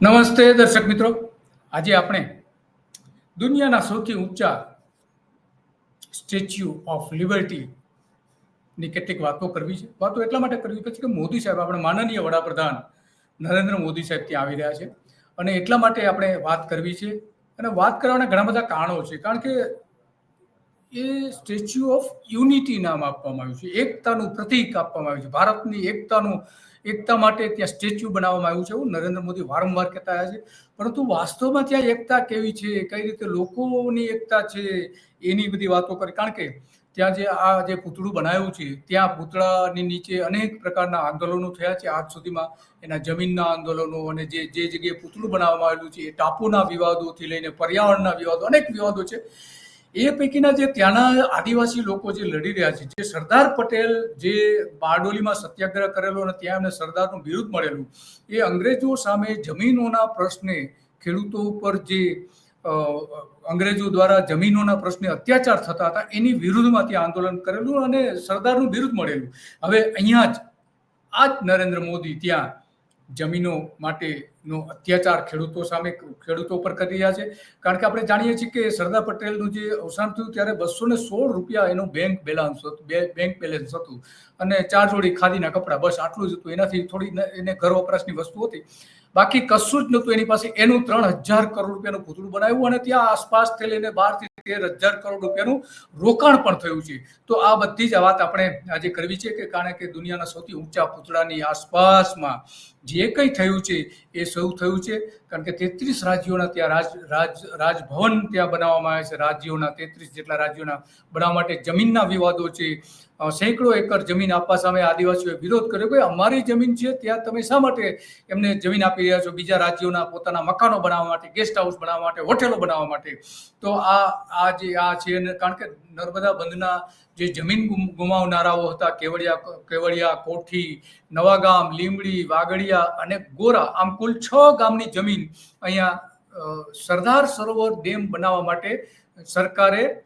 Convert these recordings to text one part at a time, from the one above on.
નમસ્તે દર્શક મિત્રો. આજે આપણે દુનિયાના સૌથી ઊંચા સ્ટેચ્યુ ઓફ લિબર્ટી ની કેટલીક વાતો કરવી છે. વાતો એટલા માટે કરવી પછી કે મોદી સાહેબ આપણે માનનીય વડાપ્રધાન નરેન્દ્ર મોદી સાહેબ ત્યાં આવી રહ્યા છે અને એટલા માટે આપણે વાત કરવી છે અને વાત કરવાના ઘણા બધા કારણો છે. કારણ કે એ સ્ટેચ્યુ ઓફ યુનિટી નામ આપવામાં આવ્યું છે. એકતાનું પ્રતીક આપવામાં આવ્યું છે. ભારતની એકતાનું એકતા માટે ત્યાં સ્ટેચ્યુ બનાવવામાં આવ્યું છે એવું નરેન્દ્ર મોદી વારંવાર કહેતા આવ્યા છે. પરંતુ વાસ્તવમાં ત્યાં એકતા કેવી છે? કઈ રીતે લોકોની એકતા છે? એની બધી વાતો કરી. કારણ કે ત્યાં જે આ જે પૂતળું બનાવ્યું છે, ત્યાં પૂતળાની નીચે અનેક પ્રકારના આંદોલનો થયા છે. આજ સુધીમાં એના જમીનના આંદોલનો અને જે જે જગ્યાએ પૂતળું બનાવવામાં આવેલું છે, એ ટાપુના વિવાદોથી લઈને પર્યાવરણના વિવાદો, અનેક વિવાદો છે. એ પૈકીના જે ત્યાંના આદિવાસી લોકો જે લડી રહ્યા છે, જે સરદાર પટેલ જે બારડોલીમાં સત્યાગ્રહ કરેલો અને ત્યાં એમને સરદારનું બિરુદ મળેલું, એ અંગ્રેજો સામે જમીનોના પ્રશ્ને, ખેડૂતો ઉપર જે અંગ્રેજો દ્વારા જમીનોના પ્રશ્ને અત્યાચાર થતા હતા, એની વિરુદ્ધમાં ત્યાં આંદોલન કરેલું અને સરદારનું બિરુદ મળેલું. હવે અહીંયા જ આ જ નરેન્દ્ર મોદી ત્યાં જમીનો માટેનો અત્યાચાર ખેડૂતો સામે ખેડૂતો પર કરી રહ્યા છે. કારણ કે આપણે જાણીએ છીએ કે સરદાર પટેલનું જે અવસાન થયું ત્યારે બસો ને સોળ રૂપિયા એનું બેંક બેલેન્સ હતું બેંક બેલેન્સ હતું. અને ચાર જોડી ખાદીના કપડાં, બસ આટલું જ હતું. એનાથી થોડી એને ઘર વપરાશની વસ્તુ હતી. બાકી કશું જ નહોતું એની પાસે. એનું ત્રણ હજાર કરોડ રૂપિયાનું પૂતળું બનાવ્યું અને ત્યાં આસપાસથી લઈને બારથી તેર હજાર કરોડ રૂપિયાનું રોકાણ પણ થયું છે. તો આ બધી જ વાત આપણે આજે કરવી છે કે કારણ કે દુનિયાના સૌથી ઊંચા પૂતળાની આસપાસમાં જે કંઈ થયું છે એ સૌ થયું છે, કારણ કે તેત્રીસ રાજ્યોના ત્યાં રાજ રાજ, રાજભવન ત્યાં બનાવવામાં આવે છે, રાજ્યોના તેત્રીસ જેટલા રાજ્યોના બનાવવા માટે જમીનના વિવાદો છે. સેંકડો એકર જમીન આપવા સામે આદિવાસીઓએ વિરોધ કર્યો કે અમારી જમીન છે, ત્યાં તમે શા માટે એમને જમીન આપી રહ્યા છો? બીજા રાજ્યોના પોતાના મકાનો બનાવવા માટે ગેસ્ટ હાઉસ બનાવવા માટે, હોટેલો બનાવવા માટે. તો આ આ જે આ છે કારણ કે નર્મદા બંધના જે જમીન ગુમ- ગુમાવનારાઓ હતા, કેવડિયા કેવડિયા, કોઠી, નવાગામ, લીંબડી, વાગડિયા અને ગોરા, આમ કુલ છ ગામની જમીન અહીંયા સરદાર સરોવર ડેમ બનાવવા માટે સરકારે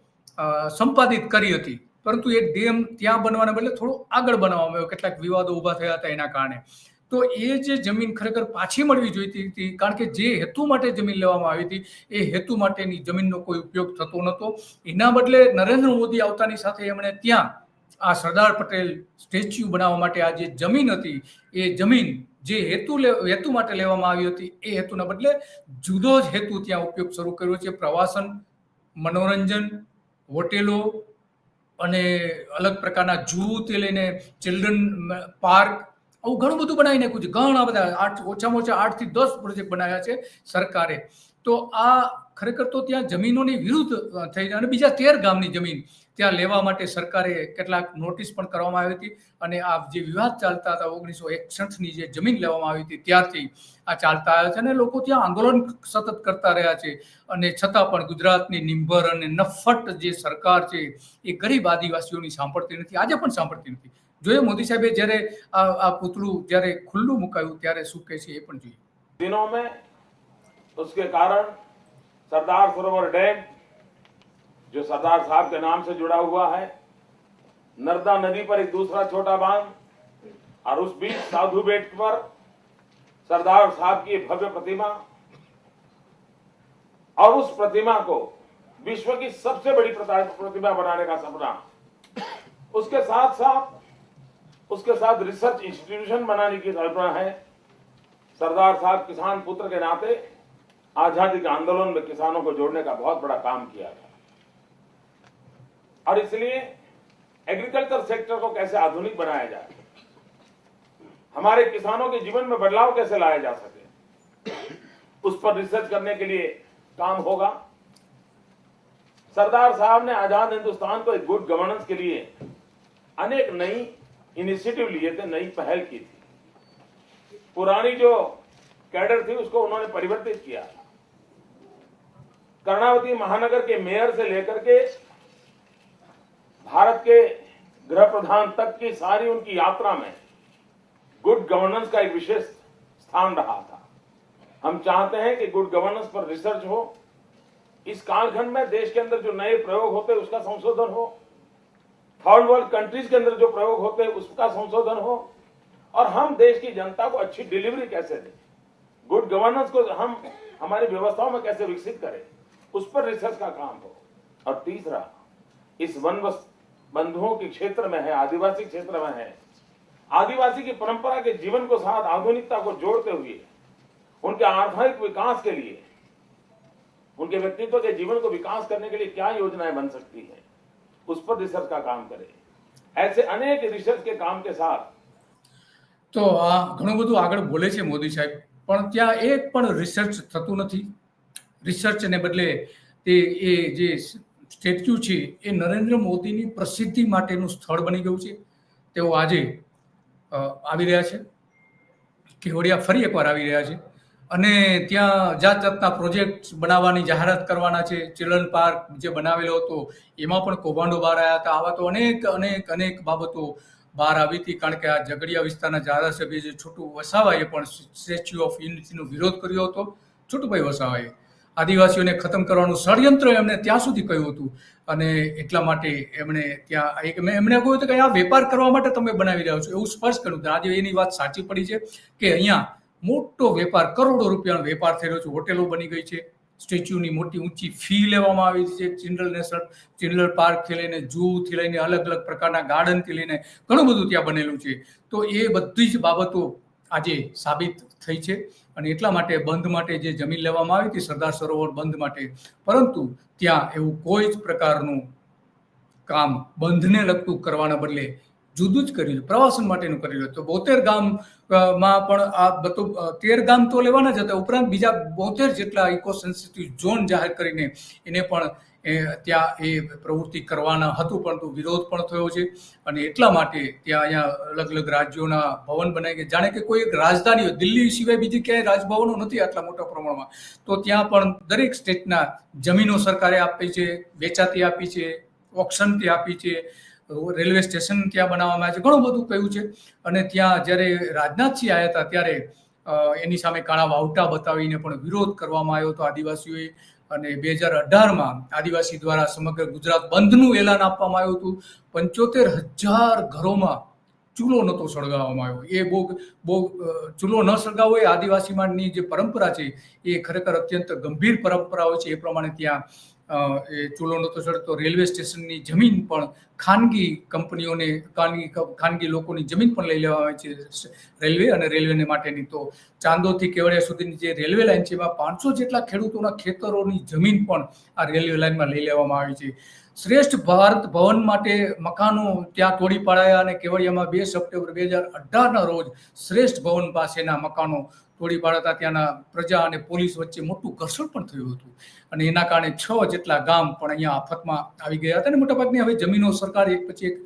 સંપાદિત કરી હતી. પરંતુ એ ડેમ ત્યાં બનવાના બદલે થોડું આગળ બનાવવામાં આવ્યો. કેટલાક વિવાદો ઊભા થયા હતા એના કારણે. તો એ જે જમીન ખરેખર પાછી મળવી જોઈતી હતી, કારણ કે જે હેતુ માટે જમીન લેવામાં આવી હતી, એ હેતુ માટેની જમીનનો કોઈ ઉપયોગ થતો નહોતો. એના બદલે નરેન્દ્ર મોદી આવતાની સાથે એમણે ત્યાં આ સરદાર પટેલ સ્ટેચ્યુ બનાવવા માટે આ જે જમીન હતી, એ જમીન જે હેતુ હેતુ માટે લેવામાં આવી હતી, એ હેતુના બદલે જુદો જ હેતુ ત્યાં ઉપયોગ શરૂ કર્યો છે. પ્રવાસન, મનોરંજન, હોટેલો અને અલગ પ્રકારના જૂ તે લઈને ચિલ્ડ્રન પાર્ક આવું ઘણું બધું બનાવી નાખ્યું છે. ઘણા બધા આઠ, ઓછામાં ઓછા આઠથી દસ પ્રોજેક્ટ બનાવ્યા છે સરકારે. તો આ ખરેખર તો ત્યાં જમીનોની વિરુદ્ધ થઈ અને બીજા તેર ગામની જમીન ત્યાં લેવા માટે સરકારે કેટલાક નોટિસ પણ કરવામાં આવી હતી અને આ જે વિવાદ ચાલતા હતા ઓગણીસો એકસઠની જે જમીન લેવામાં આવી હતી ત્યારથી આ ચાલતા આવ્યા છે અને લોકો ત્યાં આંદોલન સતત કરતા રહ્યા છે. અને છતાં પણ ગુજરાતની નિંભર અને નફટ જે સરકાર છે એ ગરીબ આદિવાસીઓની સાંભળતી નથી. આજે પણ સાંભળતી નથી. જોઈએ મોદી સાહેબે જ્યારે આ આ પૂતળું જ્યારે ખુલ્લું મુકાયું ત્યારે શું કહે છે એ પણ જોઈએ दिनों में उसके कारण सरदार सरोवर डैम जो सरदार साहब के नाम से जुड़ा हुआ है नर्मदा नदी पर एक दूसरा छोटा बांध और उस बीच साधु बेट पर सरदार साहब की भव्य प्रतिमा और उस प्रतिमा को विश्व की सबसे बड़ी प्रता- प्रतिमा बनाने का सपना उसके साथ साथ उसके साथ रिसर्च इंस्टीट्यूशन बनाने की कल्पना है। सरदार साहब किसान पुत्र के नाते आज़ादी के आंदोलन में किसानों को जोड़ने का बहुत बड़ा काम किया था। और इसलिए एग्रीकल्चर सेक्टर को कैसे आधुनिक बनाया जाए हमारे किसानों के जीवन में बदलाव कैसे लाया जा सके, उस पर रिसर्च करने के लिए काम होगा। सरदार साहब ने आज़ाद हिंदुस्तान को एक गुड गवर्नेंस के लिए अनेक नई इनिशिएटिव लिए थे, नई पहल की थी। पुरानी जो कैडर थी, उसको उन्होंने परिवर्तित किया। कर्णावती महानगर के मेयर से लेकर के भारत के गृह प्रधान तक की सारी उनकी यात्रा में गुड गवर्नेंस का एक विशेष स्थान रहा था। हम चाहते हैं कि गुड गवर्नेंस पर रिसर्च हो। इस कालखंड में देश के अंदर जो नए प्रयोग होते उसका संशोधन हो। थर्ड वर्ल्ड कंट्रीज़ के अंदर जो प्रयोग होते हैं, उसका संशोधन हो। और हम देश की जनता को अच्छी डिलीवरी कैसे दें? गुड गवर्नेंस को हम, हमारी व्यवस्थाओं में कैसे विकसित करें? उस पर रिसर्च का काम हो। और तीसरा, इस वन बंधुओं के क्षेत्र में है, आदिवासी क्षेत्र में है। आदिवासी की परंपरा के जीवन को साथ, आधुनिकता को जोड़ते हुए, उनके आर्थिक विकास के लिए, उनके व्यक्तित्व के जीवन को विकास करने के लिए क्या योजनाएँ बन सकती है? उस पर रिसर्च का काम करें ऐसे अनेक रिसर्च के काम के साथ તો આ ઘણું બધું આગળ બોલે છે મોદી સાહેબ પણ ત્યાં એક પણ રિસર્ચ થતું નથી રિસર્ચને બદલે તે એ જે સ્ટેચ્યુ છે એ નરેન્દ્ર મોદીની પ્રસિદ્ધિ માટેનું સ્થળ બની ગયું છે તેઓ આજે અ, આવી રહ્યા છે કેવડિયા ફરી એકવાર આવી રહ્યા છે અને ત્યાં જાત જાતના પ્રોજેક્ટ બનાવવાની જાહેરાત કરવાના છે. ચિલ્ડ્રન પાર્ક જે બનાવેલો હતો, એમાં પણ કૌભાંડો બહાર આવ્યા હતા. આવા તો અનેક અનેક અનેક બાબતો બહાર આવી હતી. કારણ કે આ ઝઘડિયા વિસ્તારના ધારાસભ્ય જે છોટુ વસાવાએ પણ સ્ટેચ્યુ ઓફ યુનિટીનો વિરોધ કર્યો હતો. છોટુભાઈ વસાવાએ આદિવાસીઓને ખતમ કરવાનું ષડયંત્ર એમણે ત્યાં સુધી કહ્યું હતું. અને એટલા માટે એમણે ત્યાં એક એમણે કહ્યું હતું કે આ વેપાર કરવા માટે તમે બનાવી રહ્યા છો. એવું સ્પષ્ટ કર્યું હતું. આજે એની વાત સાચી પડી છે કે અહીંયા મોટો વેપાર, કરોડો રૂપિયાનો વેપાર થઈ રહ્યો છે. હોટેલો બની ગઈ છે. સ્ટેચ્યુની મોટી ઊંચી ફી લેવામાં આવી છે. ચિલ્ડ્રન નેશનલ, ચિલ્ડ્રન પાર્કથી લઈને ઝૂથી લઈને અલગ અલગ પ્રકારના ગાર્ડનથી લઈને ઘણું બધું ત્યાં બનેલું છે. તો એ બધી જ બાબતો આજે સાબિત થઈ છે અને એટલા માટે બંધ માટે જે જમીન લેવામાં આવી હતી, સરદાર સરોવર બંધ માટે. પરંતુ ત્યાં એવું કોઈ જ પ્રકારનું કામ બંધને લગતું કરવાના બદલે જુદું જ કર્યું પ્રવાસન માટેનું કર્યું તો બોતેર ગામમાં પણ આ બધું તેર ગામ તો લેવાના જ હતા. ઉપરાંત બીજા બોતેર જેટલા ઇકો સેન્સિટિવ ઝોન જાહેર કરીને એને પણ, એ, ત્યાં એ પ્રવૃત્તિ કરવાના હતું. પરંતુ વિરોધ પણ થયો છે. અને એટલા માટે ત્યાં અહીંયા અલગ અલગ રાજ્યોના ભવન બનાવી ગયા જાણે કે કોઈ એક રાજધાની દિલ્હી સિવાય બીજી ક્યાંય રાજભવનો નથી આટલા મોટા પ્રમાણમાં. તો ત્યાં પણ દરેક સ્ટેટના જમીનો સરકારે આપી છે, વેચાતી આપી છે ઓપ્શનથી આપી છે. રેલવે સ્ટેશન ત્યાં બનાવવામાં આવે છે. ઘણું બધું કહ્યું છે. અને ત્યાં જ્યારે રાજનાથસિંહ આવ્યા હતા, ત્યારે એની સામે કાળા વાવટા બતાવીને પણ વિરોધ કરવામાં આવ્યો હતો આદિવાસીઓએ. અને બે હજાર અઢારમાં આદિવાસી દ્વારા સમગ્ર ગુજરાત બંધનું એલાન આપવામાં આવ્યું હતું. પંચોતેર હજાર ઘરોમાં ચૂલો નહોતો સળગાવવામાં આવ્યો. એ બહુ બહુ ચૂલો ન સળગાવવો એ આદિવાસીમાંની જે પરંપરા છે, એ ખરેખર અત્યંત ગંભીર પરંપરા હોય છે. એ પ્રમાણે ત્યાં એ ચૂલો નહોતો ચડતો રેલવે સ્ટેશનની જમીન પણ ખાનગી કંપનીઓને, ખાનગી ખાનગી લોકોની જમીન પણ લઈ લેવામાં આવે છે રેલવે અને રેલવેને માટેની. તો ચાંદોથી કેવડિયા સુધીની જે રેલવે લાઇન છે એમાં પાંચસો જેટલા ખેડૂતોના ખેતરોની જમીન પણ આ રેલવે લાઇનમાં લઈ લેવામાં આવી છે. શ્રેષ્ઠ ભારત ભવન માટે મકાનો ત્યાં તોડી પાડાયા અને કેવડિયામાં બે સપ્ટેમ્બર બે હજાર અઢારના રોજ શ્રેષ્ઠ ભવન પાસેના મકાનો તોડી પાડતા ત્યાંના પ્રજા અને પોલીસ વચ્ચે મોટું ઘર્ષણ પણ થયું હતું. અને એના કારણે છ જેટલા ગામ પણ અહીંયા આફતમાં આવી ગયા હતા અને મોટાભાગની હવે જમીનો સરકાર એક પછી એક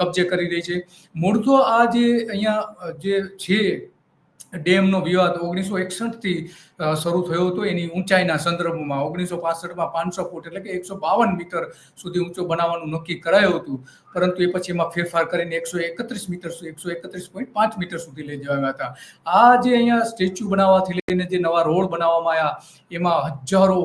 કબજે કરી રહી છે. મૂળ તો આ જે અહીંયા જે છે ડેમનો વિવાદ ઓગણીસો એકસઠથી શરૂ થયો હતો. એની ઊંચાઈના સંદર્ભમાં ઓગણીસો પાસઠમાં પાંચસો ફૂટ એટલે કે એકસો બાવન મીટર સુધી ઊંચો બનાવવાનું નક્કી કરાયું હતું. પરંતુ એ પછી એમાં ફેરફાર કરીને એકસો એકત્રીસ મીટર એકસો એકત્રીસ પોઈન્ટ પાંચ મીટર સુધી લઈ જવામાં હતા. આ જે અહીંયા સ્ટેચ્યુ બનાવવાથી લઈને જે નવા રોડ બનાવવામાં આવ્યા એમાં હજારો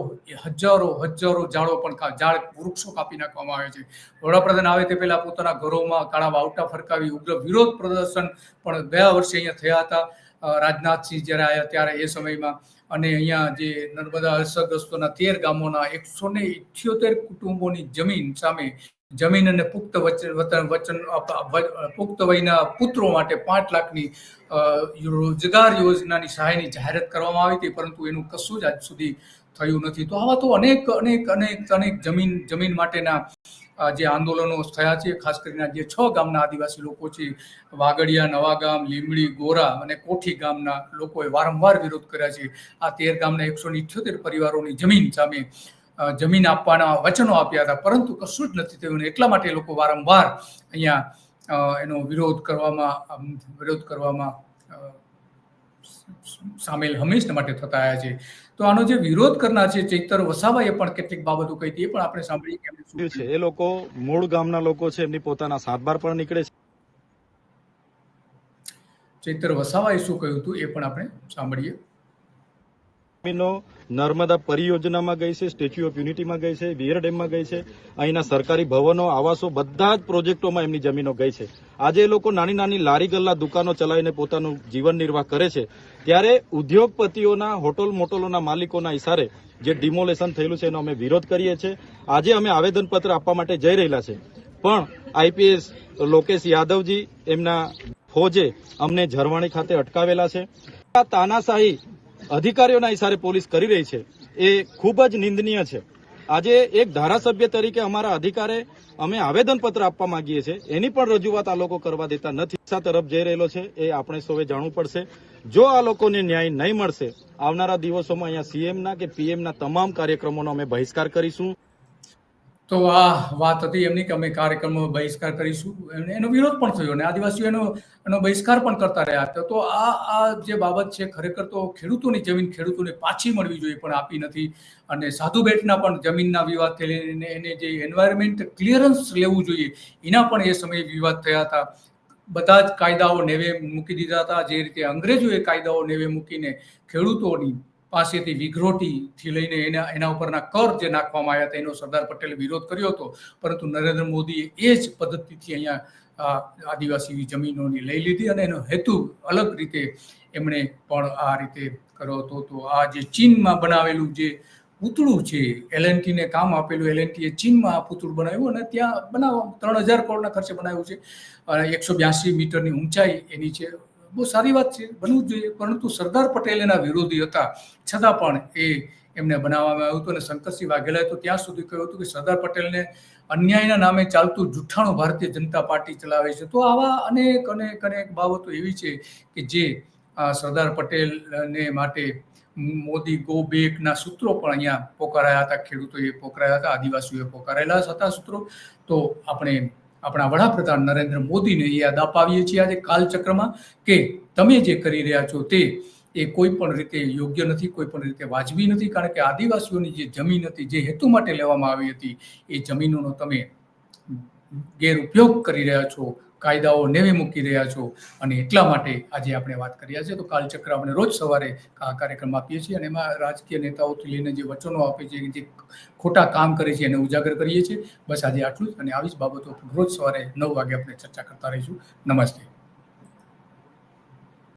હજારો હજારો ઝાડો પણ ઝાડ, વૃક્ષો કાપી નાખવામાં આવે છે. વડાપ્રધાન આવે તે પહેલા પોતાના ઘરોમાં કાળા વાવટા ફરકાવી ઉગ્ર વિરોધ પ્રદર્શન પણ ગયા વર્ષે અહીંયા થયા હતા. રાજનાથસિંહ જ્યારે આવ્યા ત્યારે એ સમયમાં અને અહીંયા જે નર્મદા અસરગ્રસ્તોના તેર ગામોના એકસો ને ઇઠ્યોતેર કુટુંબોની જમીન સામે જમીન અને પુખ્ત વચન વચન પુખ્ત વયના પુત્રો માટે પાંચ લાખની રોજગાર યોજનાની સહાયની જાહેરાત કરવામાં આવી હતી, પરંતુ એનું કશું જ આજ સુધી થયું નથી. તો આવા તો અનેક અનેક અનેક અનેક જમીન જમીન માટેના જે આંદોલનો થયા છે, ખાસ કરીને જે છ ગામના આદિવાસી લોકો છે, વાગડિયા નવાગામ લીમડી ગોરા અને કોઠી ગામના લોકોએ વારંવાર વિરોધ કર્યા છે. આ તેર ગામના એકસો ઇઠ્યોતેર પરિવારોની જમીન સામે જમીન આપવાના વચનો આપ્યા હતા, પરંતુ કશું જ નથી થયું એટલા માટે લોકો વારંવાર અહીંયા એનો વિરોધ કરવામાં વિરોધ કરવામાં સામેલ હંમેશા માટે થતા આવ્યા છે. તો આનો જે વિરોધ કરનાર છે ચૈતર વસાવાએ પણ કેટલીક બાબતો કહી હતી એ પણ આપણે સાંભળીએ કે એમણે શું છે એ લોકો મૂળ ગામના લોકો છે એમની પોતાના સાતબાર પણ નીકળે છે. ચૈતર વસાવાએ શું કહ્યું હતું એ પણ આપણે સાંભળીએ. જમીનો નર્મદા પરિયોજનામાં ગઈ છે, સ્ટેચ્યુ ઓફ યુનિટીમાં ગઈ છે, વિયર ડેમમાં ગઈ છે, અહીંના સરકારી ભવનો, આવાસો, બધા જ પ્રોજેક્ટોમાં એમની જમીનો ગઈ છે. આજે એ લોકો નાની નાની લારી ગલ્લા દુકાનો ચલાવીને પોતાનું જીવન નિર્વાહ કરે છે. ત્યારે ઉદ્યોગપતિઓના, હોટલ મોટલોના માલિકોના ઇશારે જે ડિમોલેશન થયેલું છે, એનો અમે વિરોધ કરીએ છીએ. આજે અમે આવેદનપત્ર આપવા માટે જઈ રહેલા છે. પણ આઈપીએસ લોકેશ યાદવજી એમના ફોજે અમને ઝરવાણી ખાતે અટકાવેલા છે. આ તાનાશાહી અધિકારીઓના ઇશારે પોલીસ કરી રહી છે. એ ખૂબ જ નિંદનીય છે. આજે એક ધારાસભ્ય તરીકે અમારા અધિકારે અમે આવેદનપત્ર આપવા માંગીએ છીએ. એની પણ રજૂઆત આ લોકો કરવા દેતા નથી. દિશા તરફ જઈ રહેલો છે. એ આપણે સૌએ જાણવું પડશે. જો આ લોકોને ન્યાય નહીં મળશે, આવનારા દિવસોમાં અહીંયા સીએમના કે પીએમના તમામ કાર્યક્રમોનો અમે બહિષ્કાર કરીશું. તો આ વાત હતી એમની કે અમે કાર્યક્રમો બહિષ્કાર કરીશું. એનો વિરોધ પણ થયો અને આદિવાસીઓ એનો એનો બહિષ્કાર પણ કરતા રહ્યા. હતા તો આ આ જે બાબત છે ખરેખર તો ખેડૂતોની જમીન ખેડૂતોને પાછી મળવી જોઈએ પણ આપી નથી. અને સાધુ બેટના પણ જમીનના વિવાદથી લઈને એને જે એન્વાયરમેન્ટ ક્લિયરન્સ લેવું જોઈએ, એના પણ એ સમયે વિવાદ થયા હતા. બધા જ કાયદાઓ નેવે મૂકી દીધા હતા. જે રીતે અંગ્રેજોએ કાયદાઓ નેવે મૂકીને ખેડૂતોની પાસેથી વિઘરોટીથી લઈને એના એના ઉપરના કર જે નાખવામાં આવ્યા હતા, એનો સરદાર પટેલે વિરોધ કર્યો હતો. પરંતુ નરેન્દ્ર મોદીએ એ જ પદ્ધતિથી અહીંયા આદિવાસી જમીનોની લઈ લીધી અને એનો હેતુ અલગ રીતે એમણે પણ આ રીતે કર્યો હતો. તો આ જે ચીનમાં બનાવેલું જે પૂતળું છે એલએનટીને કામ આપેલું એલએનટીએ ચીનમાં આ પૂતળું બનાવ્યું અને ત્યાં બનાવવા ત્રણ હજાર કરોડના ખર્ચે બનાવ્યું છે. એકસો બ્યાસી મીટરની ઊંચાઈ એની છે. બહુ સારી વાત છે, બનવું જોઈએ. પરંતુ સરદાર પટેલ એના વિરોધી હતા. છતાં પણ એ એમને બનાવવામાં આવ્યું હતું અને શંકરસિંહ વાઘેલાએ તો ત્યાં સુધી કહ્યું હતું કે સરદાર પટેલને અન્યાયના નામે ચાલતું જુઠ્ઠાણું ભારતીય જનતા પાર્ટી ચલાવે છે. તો આવા અનેક અનેક અનેક બાબતો એવી છે કે જે સરદાર પટેલને માટે મોદી ગો બેકના સૂત્રો પણ અહીંયા પોકારાયા હતા. ખેડૂતોએ પોકારાયા હતા, આદિવાસીઓએ પોકારેલા હતા સૂત્રો તો આપણે આપણા વડાપ્રધાન નરેન્દ્ર મોદીને યાદ અપાવીએ છીએ આજે કાલચક્રમાં કે તમે જે કરી રહ્યા છો તે એ કોઈ પણ રીતે યોગ્ય નથી, કોઈ પણ રીતે વાજબી નથી, કારણ કે આદિવાસીઓની જે જમીન હતી, જે હેતુ માટે લેવામાં આવી હતી, એ જમીનોનો તમે ગેરઉપયોગ કરી રહ્યા છો. કાયદાઓ નેવે મૂકી રહ્યા છો અને એટલા માટે આજે આપણે વાત કરીએ છીએ તો કાલચક્ર આપણે રોજ સવારે આ કાર્યક્રમ આપીએ છીએ અને એમાં રાજકીય નેતાઓથી લઈને જે વચનો આપે છે, જે ખોટા કામ કરે છે એને ઉજાગર કરીએ છીએ. બસ આજે આટલું જ અને આવી જ બાબતો રોજ સવારે નવ વાગે આપણે ચર્ચા કરતા રહીશું. નમસ્તે.